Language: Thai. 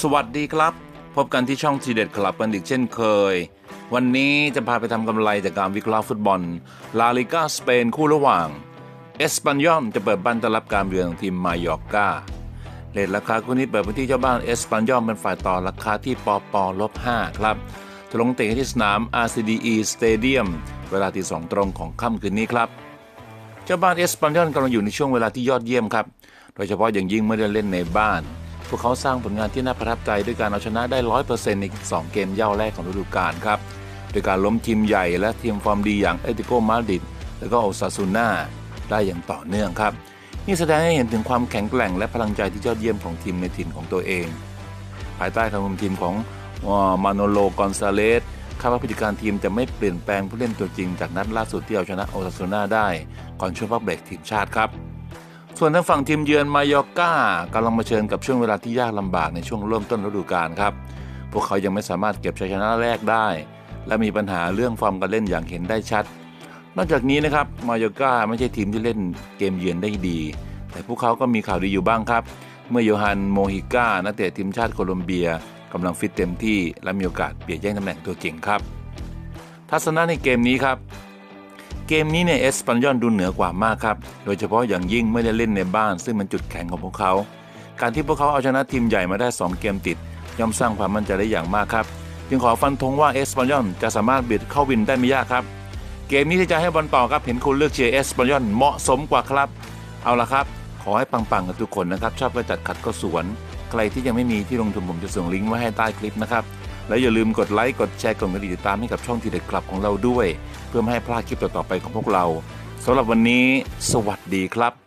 สวัสดีครับ พบกันที่ช่องทีเด็ดคลับกันอีกเช่นเคย วันนี้จะพาไปทำกำไรจากการวิเคราะห์ฟุตบอล ลาลิกาสเปนคู่ระหว่าง เอสปันยอลจะเปิดบ้านต้อนรับการเยือนของทีมมายอร์กาเลทราคาคู่นี้เปิดพื้นที่เจ้าบ้านเอสปันยอลเป็นฝ่ายต่อราคาที่ปอปอลบ5ครับจะลงเตะที่สนาม RCDE Stadium เวลาที่2ตรงของค่ำคืนนี้ครับ เจ้าบ้านเอสปันยอลกำลังอยู่ในช่วงเวลาที่ยอดเยี่ยมครับ โดยเฉพาะอย่างยิ่งเมื่อได้เล่นในบ้าน พวกเขาสร้างผลงานที่น่าประทับใจด้วยการเอาชนะได้ 100%ใน 2 เกมเย่าแรกของฤดูกาลครับโดยการล้มทีมใหญ่และทีมฟอร์มดีอย่างเอติโกมาดริดและก็โอซาซูน่าได้อย่างต่อเนื่องครับ นี่แสดงให้เห็นถึงความแข็งแกร่งและพลังใจที่ยอดเยี่ยมของทีมในถิ่นของตัวเอง ภายใต้การคุมทีมของมาโนโลกอนซาเลสคาดว่าผู้จัดการทีมจะไม่เปลี่ยนแปลงผู้เล่นตัวจริงจากนัดล่าสุดที่เอาชนะโอซาซูน่าได้ ก่อนช่วงพักเบรกทีมชาติครับ ส่วนทางฝั่งทีมเยือนมายอก้ากำลังมาเชิญกับช่วงเวลาที่ยากลำบากในช่วงเริ่มต้นฤดูกาลครับ พวกเขายังไม่สามารถเก็บชัยชนะแรกได้ และมีปัญหาเรื่องฟอร์มการเล่นอย่างเห็นได้ชัด นอกจากนี้นะครับมายอก้าไม่ใช่ทีมที่เล่นเกมเยือนได้ดี แต่พวกเขาก็มีข่าวดีอยู่บ้างครับ เมื่อโยฮันโมฮิก้านักเตะทีมชาติโคลอมเบียกำลังฟิตเต็มที่และมีโอกาสเปลี่ยนแย่งตำแหน่งตัวเก่งครับ ทัศนะในเกมนี้ครับ เกมนี้เนี่ยเอสปันยอนดูเหนือกว่ามากครับ โดยเฉพาะอย่างยิ่งไม่ได้เล่นในบ้าน ซึ่งเป็นจุดแข็งของพวกเขา การที่พวกเขาเอาชนะทีมใหญ่มาได้ 2 เกมติด ย่อมสร้างความมั่นใจได้อย่างมากครับ จึงขอฟันธงว่าเอสปันยอนจะสามารถบิดเข้าวินได้ไม่ยากครับ เกมนี้ที่จะให้บอลต่อครับ เห็นคุณเลือกเชียร์เอสปันยอนเหมาะสมกว่าครับ เอาละครับ ขอให้ปังๆกับทุกคนนะครับ ชอบก็จัดขัดก็สวน ใครที่ยังไม่มีที่ลงทุนผมจะส่งลิงก์ไว้ให้ใต้คลิปนะครับ แล้วอย่าลืมกดไลค์ กดแชร์ กดกระดิ่งติดตามให้กับช่องทีเด็ดคลับของเราด้วย เพื่อไม่ให้พลาดคลิปต่อๆไปของพวกเราสำหรับวันนี้ สวัสดีครับ